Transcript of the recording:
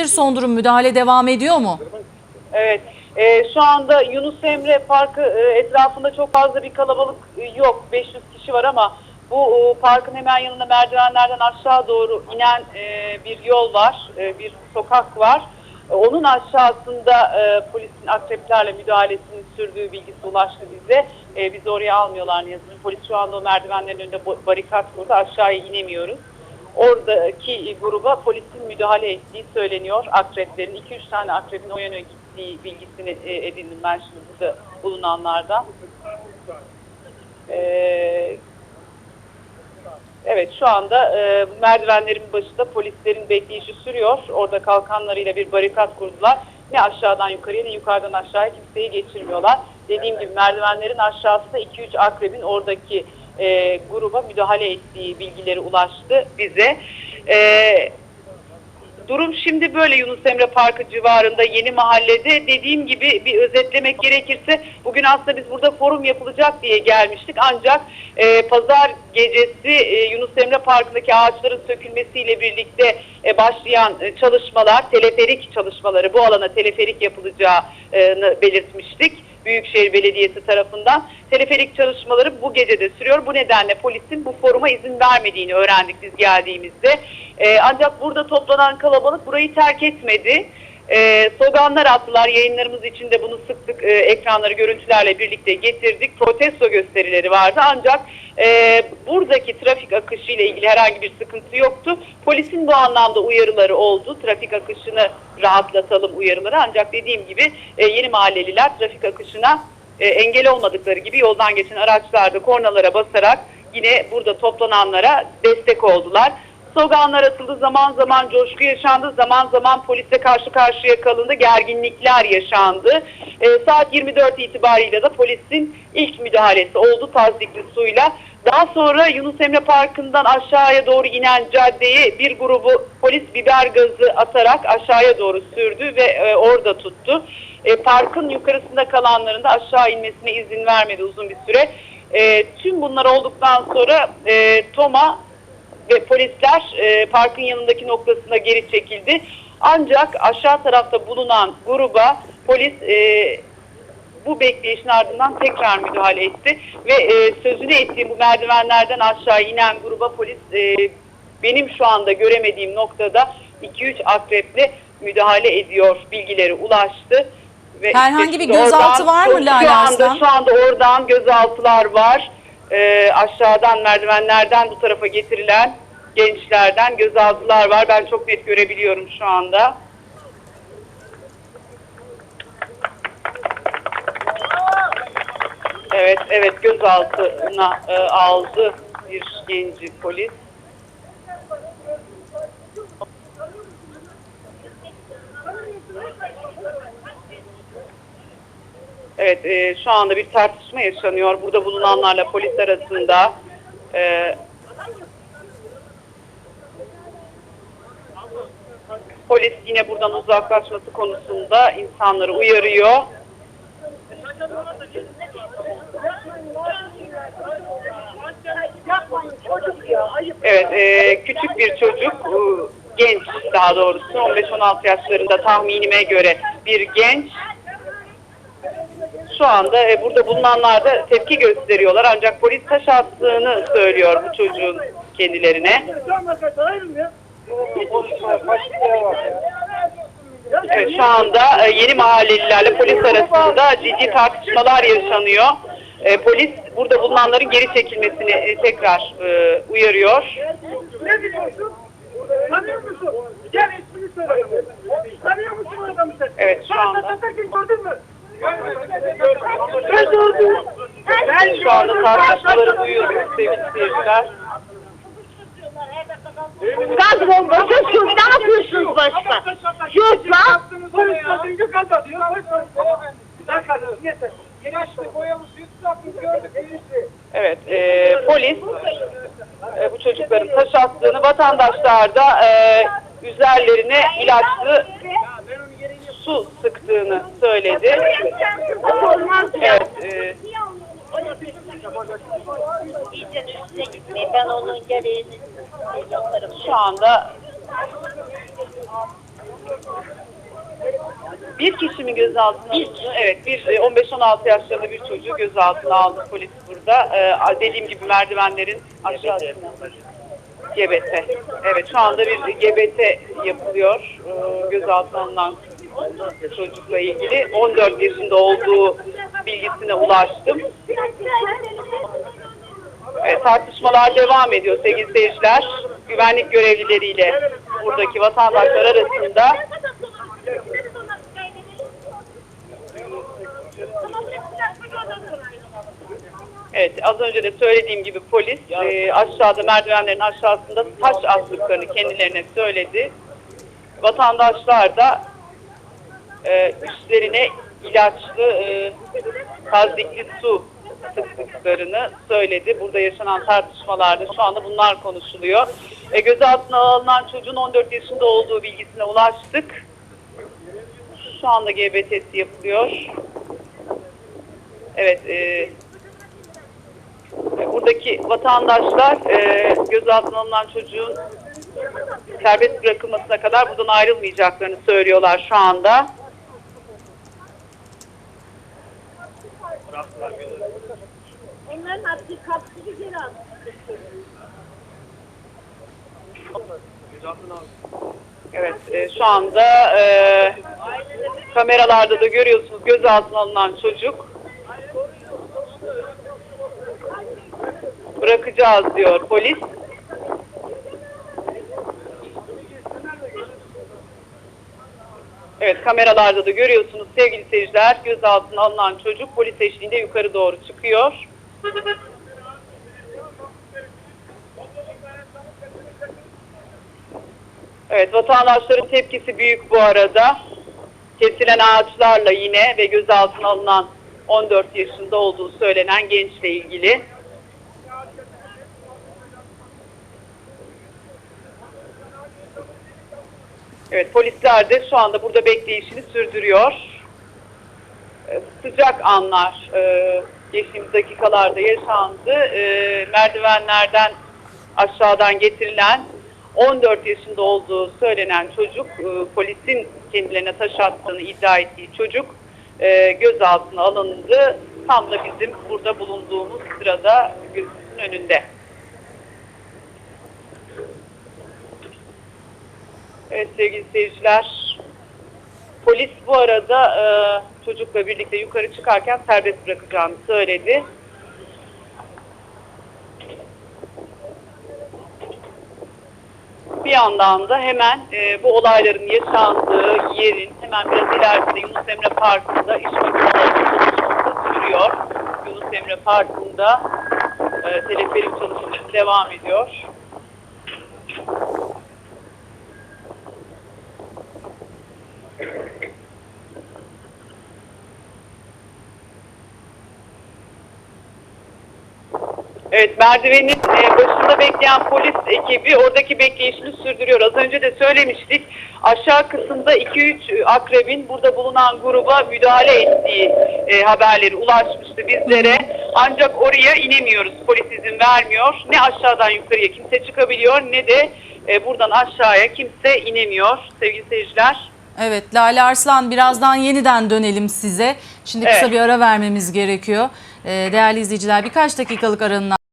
Nedir son durum? Müdahale devam ediyor mu? Evet. Ee, şu anda Yunus Emre Parkı e, etrafında çok fazla bir kalabalık e, yok. 500 kişi var ama bu e, parkın hemen yanında merdivenlerden aşağı doğru inen e, bir yol var. e, bir sokak var. E, onun aşağısında e, polisin akreplerle müdahalesinin sürdüğü bilgisi ulaştı bize. E, bizi oraya almıyorlar ne yazık. Polis şu anda o merdivenlerin önünde barikat kurdu. Aşağıya inemiyoruz. Oradaki gruba polisin müdahale ettiği söyleniyor akreplerin. 2-3 tane akrebin o yöne gittiği bilgisini e, edindim ben şimdi burada bulunanlardan. Ee, evet şu anda e, merdivenlerin başında polislerin bekleyişi sürüyor. Orada kalkanlarıyla bir barikat kurdular. Ne aşağıdan yukarıya ne yukarıdan aşağıya kimseyi geçirmiyorlar. Dediğim gibi merdivenlerin aşağısında 2-3 akrebin oradaki e, gruba müdahale ettiği bilgileri ulaştı bize. E, Durum şimdi böyle Yunus Emre Parkı civarında yeni mahallede. Dediğim gibi bir özetlemek gerekirse bugün aslında biz burada forum yapılacak diye gelmiştik. Ancak e, pazar gecesi e, Yunus Emre Parkı'ndaki ağaçların sökülmesiyle birlikte e, başlayan e, çalışmalar, teleferik çalışmaları bu alana teleferik yapılacağını belirtmiştik. Büyükşehir Belediyesi tarafından teleferik çalışmaları bu gece de sürüyor. Bu nedenle polisin bu foruma izin vermediğini öğrendik biz geldiğimizde. Ee, ancak burada toplanan kalabalık burayı terk etmedi. Ee, sloganlar attılar. Yayınlarımız için de bunu sık sık e, ekranları görüntülerle birlikte getirdik. Protesto gösterileri vardı. Ancak e, buradaki trafik akışı ile ilgili herhangi bir sıkıntı yoktu. Polisin bu anlamda uyarıları oldu. Trafik akışını rahatlatalım uyarıları. Ancak dediğim gibi e, yeni mahalleliler trafik akışına e, engel olmadıkları gibi yoldan geçen araçlarda kornalara basarak yine burada toplananlara destek oldular. Sloganlar atıldı, zaman zaman coşku yaşandı, zaman zaman polisle karşı karşıya kalındı, gerginlikler yaşandı. E, saat 24 itibariyle de polisin ilk müdahalesi oldu tazdikli suyla. Daha sonra Yunus Emre Parkı'ndan aşağıya doğru inen caddeye bir grubu polis biber gazı atarak aşağıya doğru sürdü ve e, orada tuttu. E, parkın yukarısında kalanların da aşağı inmesine izin vermedi uzun bir süre. E, tüm bunlar olduktan sonra e, Toma ve polisler e, parkın yanındaki noktasına geri çekildi. Ancak aşağı tarafta bulunan gruba polis e, bu bekleyişin ardından tekrar müdahale etti ve e, sözünü ettiğim bu merdivenlerden aşağı inen gruba polis e, benim şu anda göremediğim noktada 2-3 akreple müdahale ediyor bilgileri ulaştı. Ve Herhangi bir şimdi gözaltı var mı şu Lale anda, Arslan? Şu anda oradan gözaltılar var. Ee, aşağıdan merdivenlerden bu tarafa getirilen gençlerden gözaltılar var. Ben çok net görebiliyorum şu anda. Evet, evet gözaltına e, aldı bir genci polis. Evet, e, şu anda bir tartışma yaşanıyor. Burada bulunanlarla polis arasında. E, polis yine buradan uzaklaşması konusunda insanları uyarıyor. Evet, e, küçük bir çocuk, e, genç daha doğrusu 15-16 yaşlarında tahminime göre bir genç şu anda e, burada bulunanlar da tepki gösteriyorlar ancak polis taş attığını söylüyor bu çocuğun kendilerine. Evet, şu anda e, yeni mahallelilerle polis arasında ciddi tartışmalar yaşanıyor. E, polis burada bulunanların geri çekilmesini e, tekrar e, uyarıyor. Ne biliyorsun? Tanıyor musun? Gel ismini söyle. Tanıyor musun adamı sen? Evet, şu anda. Gördün mü? Şu anda tartışmaları duyuyoruz sevgili seyirciler. Gaz bombası sus ne yapıyorsunuz başka? Tutaklı gördük. birisi. Evet, e, polis e, bu çocukların taş attığını, vatandaşlar da e, üzerlerine ilaçlı su sıktığını söyledi. Evet, e, Ben onun gereğini yaparım. şu anda Bir kişi mi gözaltına alındı? Evet, bir e, 15-16 yaşlarında bir çocuğu gözaltına aldı polis burada. Ee, dediğim gibi merdivenlerin aşağısına. GBT. Evet, şu anda bir GBT yapılıyor. Ee, gözaltına alınan çocukla ilgili. 14 yaşında olduğu bilgisine ulaştım. Evet, tartışmalar devam ediyor sevgili seyirciler. Güvenlik görevlileriyle buradaki vatandaşlar arasında Evet az önce de söylediğim gibi polis e, aşağıda merdivenlerin aşağısında taş attıklarını kendilerine söyledi. Vatandaşlar da e, üstlerine ilaçlı e, tazdikli su sıktıklarını söyledi. Burada yaşanan tartışmalarda şu anda bunlar konuşuluyor. E, gözaltına alınan çocuğun 14 yaşında olduğu bilgisine ulaştık. Şu anda GBT'si yapılıyor. Evet, e, buradaki vatandaşlar e, gözaltına alınan çocuğun serbest bırakılmasına kadar buradan ayrılmayacaklarını söylüyorlar şu anda. Evet, e, şu anda e, kameralarda da görüyorsunuz gözaltına alınan çocuk. Bırakacağız diyor polis. Evet kameralarda da görüyorsunuz sevgili seyirciler gözaltına alınan çocuk polis eşliğinde yukarı doğru çıkıyor. Evet vatandaşların tepkisi büyük bu arada. Kesilen ağaçlarla yine ve gözaltına alınan 14 yaşında olduğu söylenen gençle ilgili. Evet polisler de şu anda burada bekleyişini sürdürüyor. Ee, Sıcak anlar e, geçtiğimiz dakikalarda yaşandı. Ee, merdivenlerden aşağıdan getirilen 14 yaşında olduğu söylenen çocuk, e, polisin kendilerine taş attığını iddia ettiği çocuk e, gözaltına alındı. Tam da bizim burada bulunduğumuz sırada gözümüzün önünde. Evet sevgili seyirciler, polis bu arada e, çocukla birlikte yukarı çıkarken serbest bırakacağını söyledi. Bir yandan da hemen e, bu olayların yaşandığı yerin hemen biraz ilerisinde Yunus Emre Parkı'nda iş çalışması sürüyor. Yunus Emre Parkı'nda e, teleferik çalışması devam ediyor. Evet merdivenin e, başında bekleyen polis ekibi oradaki bekleyişini sürdürüyor. Az önce de söylemiştik aşağı kısımda 2-3 akrebin burada bulunan gruba müdahale ettiği e, haberleri ulaşmıştı bizlere. Ancak oraya inemiyoruz. Polis izin vermiyor. Ne aşağıdan yukarıya kimse çıkabiliyor ne de e, buradan aşağıya kimse inemiyor sevgili seyirciler. Evet Lale Arslan birazdan yeniden dönelim size. Şimdi kısa Evet. bir ara vermemiz gerekiyor. Değerli izleyiciler birkaç dakikalık aranın